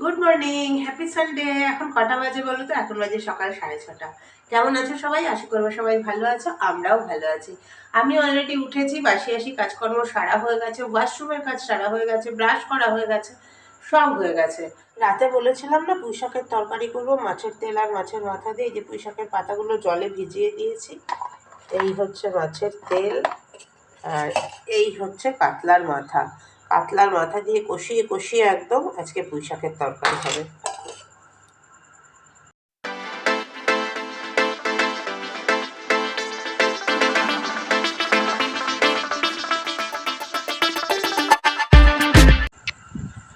Good morning happy Sunday এখন কটা বাজে বলো তো? এখন বাজে সকাল সাড়ে ছটা। কেমন আছো সবাই? আশা করব সবাই ভালো আছো, আমরাও ভালো আছি। আমি অলরেডি উঠেছি, বাসি আসি, কাজকর্ম সারা হয়ে গেছে ওয়াশরুমের কাজ সারা হয়ে গেছে ব্রাশ করা হয়ে গেছে, সব হয়ে গেছে। রাতে বলেছিলাম না পুঁই শাকের তরকারি করব, মাছের তেল আর মাছের মাথা দিয়ে যে পুঁই শাকের পাতাগুলো জলে ভিজিয়ে দিয়েছি। এই হচ্ছে মাছের তেল আর এই হচ্ছে কাতলার মাথা। কাতলার মাথা দিয়ে কষিয়ে কষিয়ে একদম আজকে পুঁই শাকের তরকারি হবে।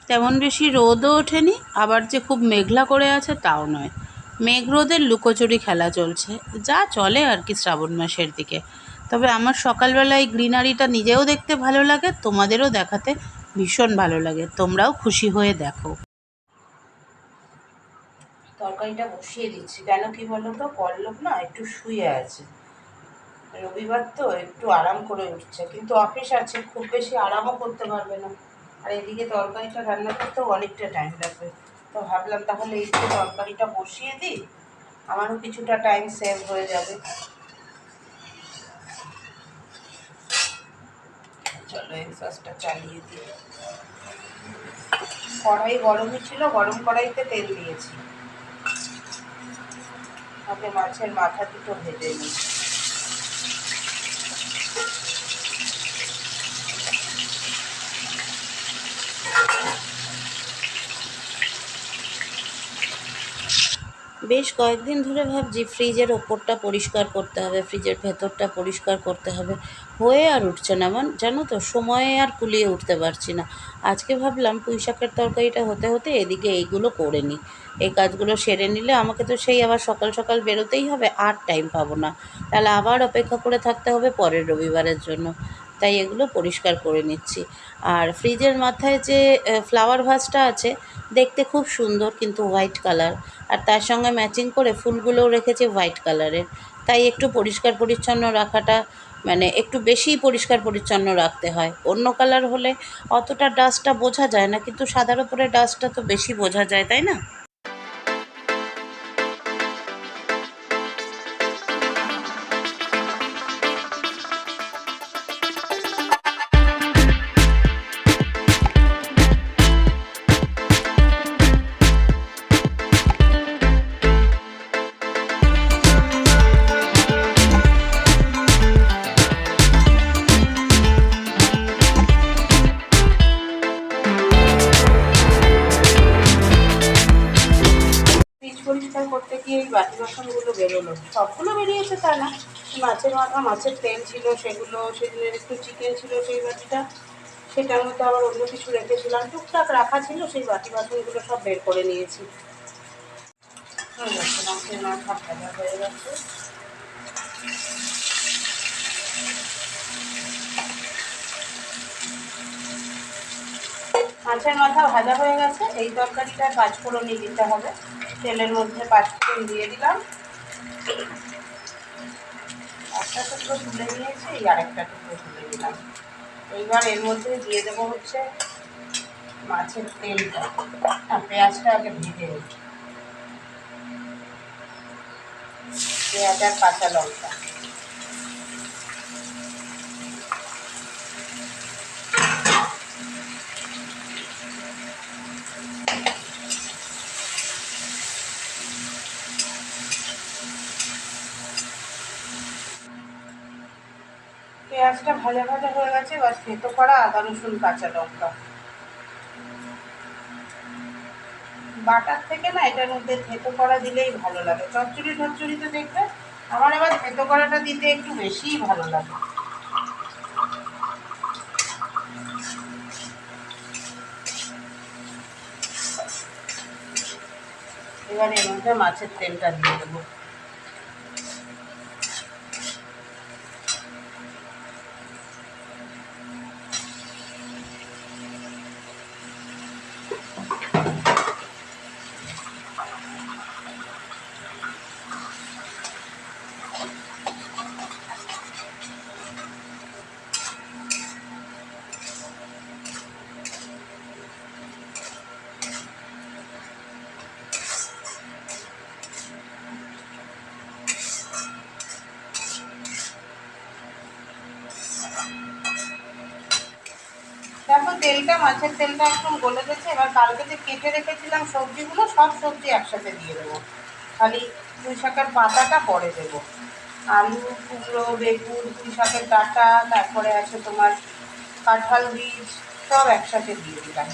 তেমন বেশি রোদও ওঠেনি, আবার যে খুব মেঘলা করে আছে তাও নয়। মেঘ রোদের লুকোচুরি খেলা চলছে, যা চলে আর কি শ্রাবণ মাসের দিকে। তবে আমার সকালবেলায় গ্রিনারিটা নিজেও দেখতে ভালো লাগে, তোমাদেরও দেখাতে ভীষণ ভালো লাগে। তোমরাও খুশি হয়ে দেখো। তরকারিটা বসিয়ে দিচ্ছি। কেন কি বলো তো পল্লব না একটু শুয়ে আছে। রবিবার তো একটু আরাম করে উঠছে, কিন্তু অফিস আছে, খুব বেশি আরামও করতে পারবে না। আর এদিকে তরকারিটা রান্না করতেও অনেকটা টাইম লাগবে। তো ভাবলাম তাহলে এই তরকারিটা বসিয়ে দিই, আমারও কিছুটা টাইম সেভ হয়ে যাবে। চলো এই সসটা চালিয়ে দিই। কড়াই গরমই ছিল, গরম কড়াইতে তেল দিয়েছি। মাছের মাথা দুটো ভেজে নিই। বেশ কয়েকদিন ধরে ভাবছি ফ্রিজের ওপরটা পরিষ্কার করতে হবে ফ্রিজের ভেতরটা পরিষ্কার করতে হবে। হয়ে আর উঠছে না। মান জানো তো, সময়ে আর কুলিয়ে উঠতে পারছি না। আজকে ভাবলাম পুঁই শাকের তরকারিটা হতে হতে এদিকে এইগুলো করে নিই। এই কাজগুলো সেরে নিলে আমাকে তো সেই আবার সকাল সকাল বেরোতেই হবে, আর টাইম পাবো না। তাহলে আবার অপেক্ষা করে থাকতে হবে পরের রবিবারের জন্য। তাই এগুলো পরিষ্কার করে নিচ্ছি। আর ফ্রিজের মাথায় যে ফ্লাওয়ার ভাসটা আছে, দেখতে খুব সুন্দর কিন্তু হোয়াইট কালার আর তার সঙ্গে ম্যাচিং করে ফুলগুলোও রেখেছে হোয়াইট কালারের তাই একটু পরিষ্কার পরিচ্ছন্ন রাখাটা মানে একটু বেশিই পরিষ্কার পরিচ্ছন্ন রাখতে হয়। অন্য কালার হলে অতটা ডাস্টটা বোঝা যায় না, কিন্তু সাদার উপরে ডাস্টটা তো বেশি বোঝা যায়, তাই না? করতে গিয়ে এই বাটি বাসনগুলো বেরোলো। সবগুলো বেরিয়েছে তা না। মাছের মাথা, মাছের তেল ছিল, সেগুলো সেদিনের একটু চিকেন ছিল সেই বাটিটা। সেটার মধ্যে আবার অন্য কিছু রেখেছিলাম। টুকটাক রাখা ছিল, সেই বাটি বাসনগুলো সব বের করে নিয়েছি। হয়ে মাছের মাথা ভাজা হয়ে গেছে। মাছের মাথা ভাজা হয়ে গেছে। এই তরকারিটা দিতে হবে। তেলের মধ্যে পাঁচফোড়ন দিয়ে দিলাম। একটা টুকরো তুলে নিয়েছি, এই আরেকটা টুকরো তুলে দিলাম এইবার এর মধ্যে দিয়ে দেবো হচ্ছে মাছের তেলটা। আর পেঁয়াজটা আগে ভেজে নিই। পেঁয়াজ আর কাঁচা লঙ্কা। পেঁয়াজটা ভাজা ভাজা হয়ে গেছে, এবার থেতো করা আদা, রসুন, কাঁচা লঙ্কা। বাটার থেকে না এটার মধ্যে থেতো করা দিলেই ভালো লাগে। চচ্চড়ি টচ্চড়িতে দেখবে, আমার আবার থেতো করাটা দিতে একটু বেশিই ভালো লাগে। এবার এর মধ্যে মাছের তেলটা দিয়ে দেবো। তেলটা, মাছের তেলটা একদম গলে গেছে। এবার কালকে যে কেটে রেখেছিলাম সবজিগুলো, সব সবজি একসাথে দিয়ে দেবো। খালি পুঁই শাকের পাতাটা পরে দেবো। আলু, কুমড়ো, বেগুন, পুঁই শাকের ডাঁটা তারপরে আছে তোমার কাঁঠাল বীজ, সব একসাথে দিয়ে দিলাম।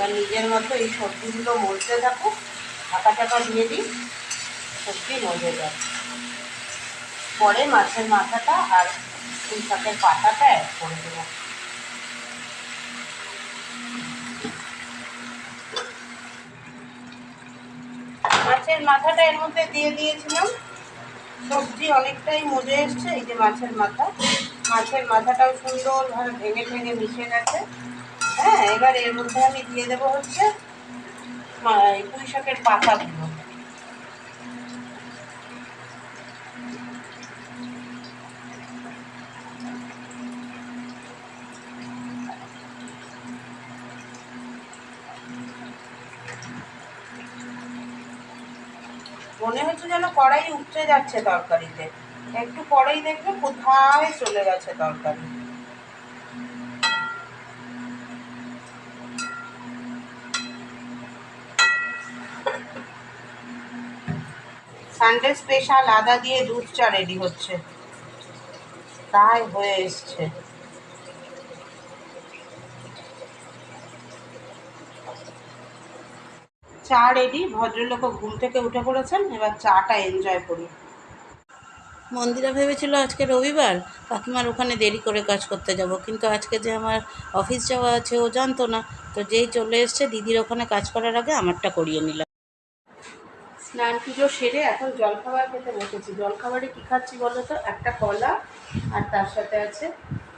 এবার নিজের মতো এই সবজিগুলো মরতে থাকুক ঢাকা টাকা দিয়ে দিই, সবজি মজে যায়। পরে মাছের মাথাটা আর পুঁই শাকের পাতাটা অ্যাড করে দেবো। মাছের মাথাটা এর মধ্যে দিয়ে দিয়েছিলাম। সবজি অনেকটাই মজে এসছে, এই যে মাছের মাথা। মাছের মাথাটাও সুন্দরভাবে ভেঙে ভেঙে মিশে গেছে। হ্যাঁ এবার এর মধ্যে আমি দিয়ে দেবো হচ্ছে পুঁই শাকের পাতাগুলো। মনে হচ্ছে যেন কড়াই উঠতে যাচ্ছে তরকারিতে। একটু পরেই দেখবে কোথায় চলে গেছে তরকারি। সানডে স্পেশাল আদা দিয়ে দুধ চা রেডি হচ্ছে। তাই হয়ে এসছে। চা রেডি ভদ্রলোক ঘুম থেকে উঠে পড়েছেন, এবার চাটা এনজয় করি। মন্দিরা ভেবেছিল আজকে রবিবার, কাকিমার ওখানে দেরি করে কাজ করতে যাব, কিন্তু আজকে যে আমার অফিস যাওয়া আছে ও জানতো না। তো যেই চলে এসছে, দিদির ওখানে কাজ করার আগে আমারটা করিয়ে নিলাম স্নান পুজো সেরে এখন জলখাবার খেতে বসেছি। জলখাবারে কী খাচ্ছি বলো তো? একটা কলা আর তার সাথে আছে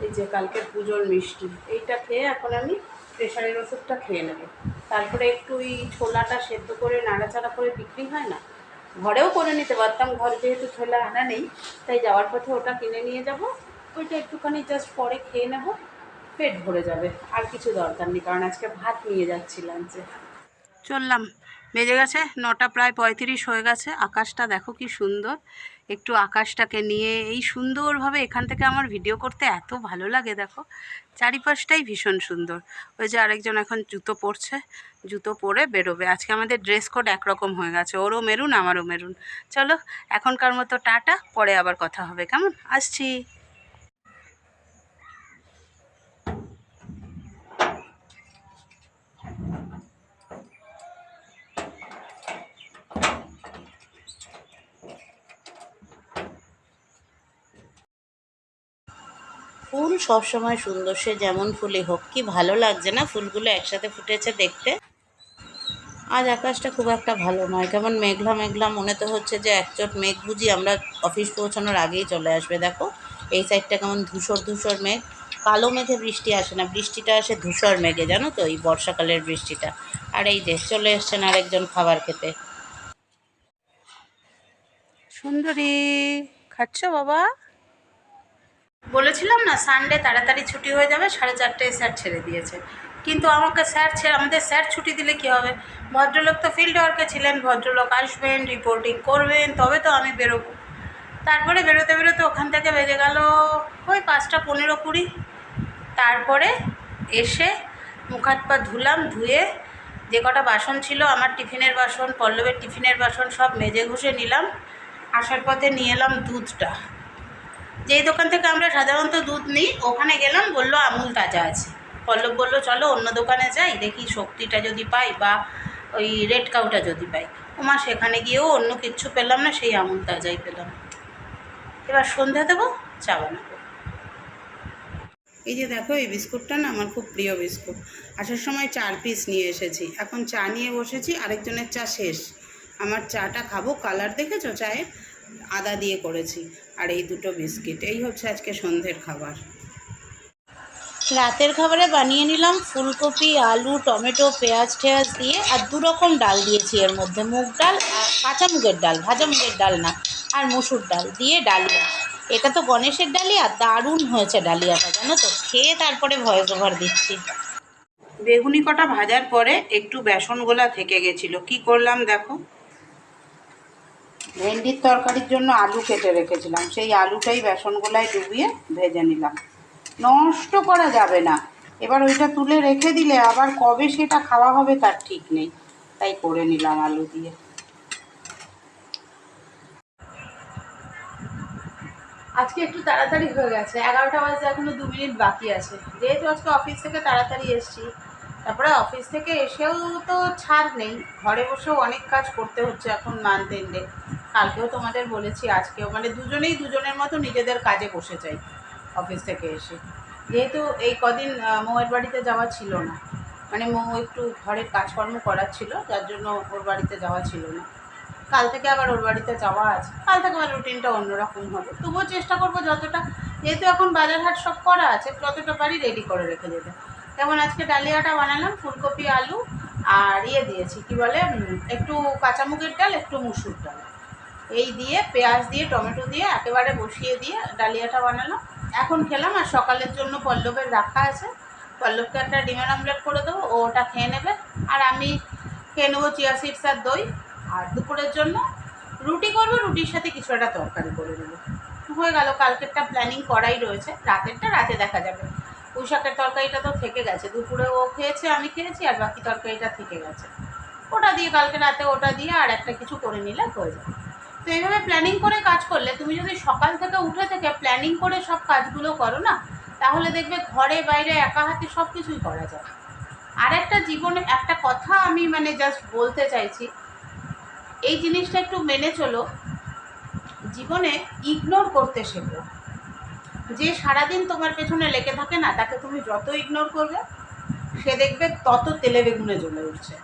এই যে কালকের পুজোর মিষ্টি। এইটা খেয়ে এখন আমি প্রেশারের ওষুধটা খেয়ে নেব। তারপরে একটু ওই ছোলাটা সেদ্ধ করে, নাড়াচাড়া করে বিক্রি হয় না? ঘরেও করে নিতে পারতাম, ঘর যেহেতু ছোলা আনা নেই, তাই যাওয়ার পথে ওটা কিনে নিয়ে যাব। ওইটা একটুখানি জাস্ট পরে খেয়ে নেব, পেট ভরে যাবে। আর কিছু দরকার নেই, কারণ আজকে ভাত নিয়ে যাচ্ছি লাঞ্চে চললাম। বেজে গেছে, নটা প্রায় পঁয়ত্রিশ হয়ে গেছে। আকাশটা দেখো কি সুন্দর। একটু আকাশটাকে নিয়ে এই সুন্দরভাবে এখান থেকে আমার ভিডিও করতে এত ভালো লাগে দেখো। চারিপাশটাই ভীষণ সুন্দর। ওই যে আরেকজন এখন জুতো পরছে, জুতো পরে বেরোবে। আজকে আমাদের ড্রেস কোড একরকম হয়ে গেছে। ওরও মেরুন, আমারও মেরুন। চলো, এখনকার মতো টাটা, পরে আবার কথা হবে। কেমন? আসছি। ফুল সবসময় সুন্দর, সে যেমন ফুলই হোক। কি ভালো লাগছে না ফুলগুলো একসাথে ফুটেছে দেখতে? আজ আকাশটা খুব একটা ভালো নয়। কেমন মেঘলা মেঘলা মনে তো হচ্ছে যে একচোট মেঘ বুঝি আমরা অফিস পৌঁছানোর আগেই চলে আসবে, দেখো। এই সাইডটা কেমন ধূসর ধূসর মেঘ। কালো মেঘে বৃষ্টি আসে না, বৃষ্টিটা আসে ধূসর মেঘে, জানো তো, এই বর্ষাকালের বৃষ্টিটা। আর এই যে, চলে এসছেন আরেকজন খাবার খেতে। সুন্দরী, খাচ্ছ বাবা? বলেছিলাম না সানডে তাড়াতাড়ি ছুটি হয়ে যাবে, সাড়ে চারটেয় স্যার ছেড়ে দিয়েছে। কিন্তু আমাকে স্যার ছেড়ে আমাদের স্যার ছুটি দিলে কি হবে? ভদ্রলোক তো ফিল্ড ওয়ার্কে ছিলেন, ভদ্রলোক আসবেন রিপোর্টিং করবেন, তবে তো আমি বেরোবো। তারপরে বেরোতে বেরোতে ওখান থেকে বেজে গেল ওই পাঁচটা পনেরো কুড়ি। তারপরে এসে মুখ হাত পা ধুলাম, ধুয়ে যে কটা বাসন ছিল, আমার টিফিনের বাসন, পল্লবের টিফিনের বাসন সব মেজে ঘষে নিলাম। আসার পথে নিয়ে এলাম দুধটা। যেই দোকান থেকে আমরা সাধারণত দুধ নিই, ওখানে গেলাম, বলল, আমুল তাজা আছে। পল্লব বলল, চলো অন্য দোকানে যাই, দেখি শক্তিটা যদি পাই বা ওই রেড কাউটা যদি পাই। ওমা সেখানে গিয়েও অন্য কিচ্ছু পেলাম না, সেই আমুল তাজাই পেলাম। এবার সন্ধ্যা দেবো, চা বানাবো। এই যে দেখো, এই বিস্কুটটা না আমার খুব প্রিয় বিস্কুট। আসার সময় চার পিস নিয়ে এসেছি। এখন চা নিয়ে বসেছি, আরেকজনের চা শেষ। আমার চাটা খাব কালার দেখেছ চায়ে? আদা দিয়ে করেছি আর এই দুটো বিস্কিট। এই হচ্ছে আজকে সন্ধ্যের খাবার। রাতের খাবারে বানিয়ে নিলাম ফুলকপি আলু টমেটো পেঁয়াজ টেয়াজ দিয়ে আর দু রকম ডাল দিয়েছি এর মধ্যে। মুগ ডাল আর কাঁচা মুগের ডাল ভাজা মুগের ডাল না আর মুসুর ডাল দিয়ে ডালিয়া। এটা তো গণেশের ডালিয়া দারুণ হয়েছে ডালিয়াটা জানো তো? খেয়ে তারপরে ভয়েস ওভার দিচ্ছি। বেগুনি কটা ভাজার পরে একটু বেসন গোলা থেকে গেছিল। কি করলাম দেখো? ভেন্ডির তরকারির জন্য আলু কেটে রেখেছিলাম। সেই আলুটাই বেসন গোলায় ডুবিয়ে ভেজে নিলাম। নষ্ট করা যাবে না। এবার ওইটা তুলে রেখে দিলে আবার কবে সেটা খাওয়া হবে তার ঠিক নেই। তাই করে নিলাম আলু দিয়ে। আজকে একটু তাড়াতাড়ি হয়ে গেছে। এগারোটা বাজে এখনও দু মিনিট বাকি আছে। যেহেতু আজকে অফিস থেকে তাড়াতাড়ি এসেছি। তারপরে অফিস থেকে এসেও তো ছাড় নেই। ঘরে বসেও অনেক কাজ করতে হচ্ছে এখন মান্থ এন্ডে। কালকেও তোমাদের বলেছি, আজকেও। মানে দুজনেই দুজনের মতো নিজেদের কাজে বসে যাই অফিস থেকে এসে। যেহেতু এই কদিন মৌয়ের বাড়িতে যাওয়া ছিল না। মানে মৌ একটু ঘরের কাজকর্ম করার ছিল যার জন্য ওর বাড়িতে যাওয়া ছিল না। কাল থেকে আবার ওর বাড়িতে যাওয়া আছে। কাল থেকে আবার রুটিনটা অন্যরকম হবে। তবুও চেষ্টা করব যতটা, যেহেতু এখন বাজার হাট সব করা আছে, যতটা পারি রেডি করে রেখে যেতে। যেমন আজকে ডালিয়াটা বানালাম, ফুলকপি, আলু, আর ইয়ে দিয়েছি, কি বলে একটু কাঁচামুগের ডাল, একটু মুসুর। এই দিয়ে, পেঁয়াজ দিয়ে, টমেটো দিয়ে, একেবারে বসিয়ে দিয়ে ডালিয়াটা বানালাম। এখন খেলাম আর সকালের জন্য পল্লবের রাখা আছে। পল্লবকে একটা ডিমের অমলেট করে দেবো, ও ওটা খেয়ে নেবে। আর আমি খেয়ে নেব চিয়া সিডস আর দই। আর দুপুরের জন্য রুটি করব, রুটির সাথে কিছু একটা তরকারি করে দেবো হয়ে গেল, কালকেরটা প্ল্যানিং করাই রয়েছে। রাতেরটা রাতে দেখা যাবে। পুঁই শাকের তরকারিটা তো থেকে গেছে। দুপুরে ও খেয়েছে, আমি খেয়েছি, আর বাকি তরকারিটা থেকে গেছে। ওটা দিয়ে, কালকে রাতে ওটা দিয়ে আর একটা কিছু করে নিলে হয়ে যাবে। তো এইভাবে প্ল্যানিং করে কাজ করলে, তুমি যদি সকাল থেকে উঠে থেকে প্ল্যানিং করে সব কাজগুলো করো না, তাহলে দেখবে ঘরে, বাইরে, একা হাতে সব কিছুই করা যায়। আর একটা জীবনে, একটা কথা আমি মানে জাস্ট বলতে চাইছি, এই জিনিসটা একটু মেনে চলো, জীবনে ইগনোর করতে শেখো। যে সারাদিন তোমার পেছনে লেগে থাকে না, তাকে তুমি যত ইগনোর করবে, সে দেখবে তত তেলে বেগুনে জ্বলে উঠছে।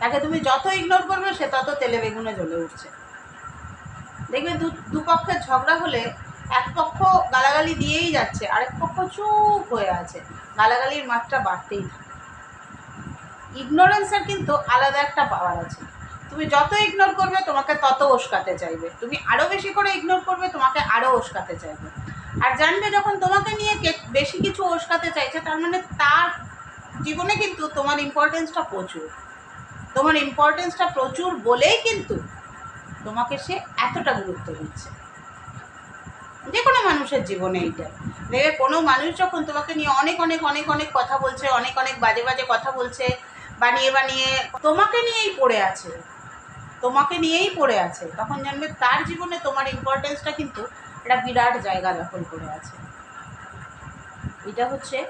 তাকে তুমি যত ইগনোর করবে, সে তত তেলে বেগুনে জ্বলে উঠছে। দেখবে দু দুপক্ষের ঝগড়া হলে এক পক্ষ গালাগালি দিয়েই যাচ্ছে, আরেক পক্ষ চুপ হয়ে আছে। গালাগালির মাত্রা বাড়তেই থাকে। ইগনোরেন্সের কিন্তু আলাদা একটা পাওয়ার আছে। তুমি যত ইগনোর করবে, তোমাকে তত উস্কাতে চাইবে। তুমি আরও বেশি করে ইগনোর করবে, তোমাকে আরও উস্কাতে চাইবে। আর জানবে যখন তোমাকে নিয়ে কে- বেশি কিছু উস্কাতে চাইছে, তার মানে তার জীবনে কিন্তু তোমার ইম্পর্টেন্সটা প্রচুর। তোমার ইম্পর্টেন্সটা প্রচুর বলেই কিন্তু তোমাকে সে এতটা গুরুত্ব দিচ্ছে। যে কোনো মানুষের জীবনে এইটা। দেখবে কোনো মানুষ যখন তোমাকে নিয়ে অনেক অনেক অনেক অনেক কথা বলছে, অনেক অনেক বাজে বাজে কথা বলছে, বানিয়ে বানিয়ে তোমাকে নিয়েই পড়ে আছে, তোমাকে নিয়েই পড়ে আছে, তখন জানবে তার জীবনে তোমার ইম্পর্টেন্সটা কিন্তু একটা বিরাট জায়গা দখল করে আছে। এটা হচ্ছে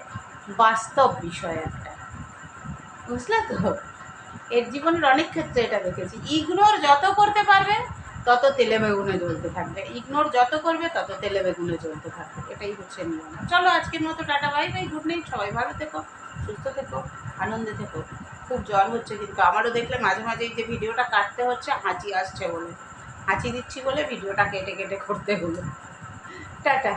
বাস্তব বিষয় একটা। বুঝলে তো? এর জীবনের অনেক ক্ষেত্রে এটা দেখেছি। ইগনোর যত করতে পারবে, তত তেলে বেগুনে জ্বলতে থাকবে। ইগনোর যত করবে, তত তেলে বেগুনে জ্বলতে থাকবে। এটাই হচ্ছে নিয়ম। চলো আজকের মতো tata bye bye good night সবাই ভালো থেকো, সুস্থ থেকো, আনন্দে থেকো। খুব জ্বর হচ্ছে কিন্তু আমারও দেখলে মাঝে মাঝে এই যে ভিডিওটা কাটতে হচ্ছে, হাঁচি আসছে বলে। হাঁচি দিচ্ছি বলে ভিডিওটা কেটে কেটে করতে হলো। টাটা।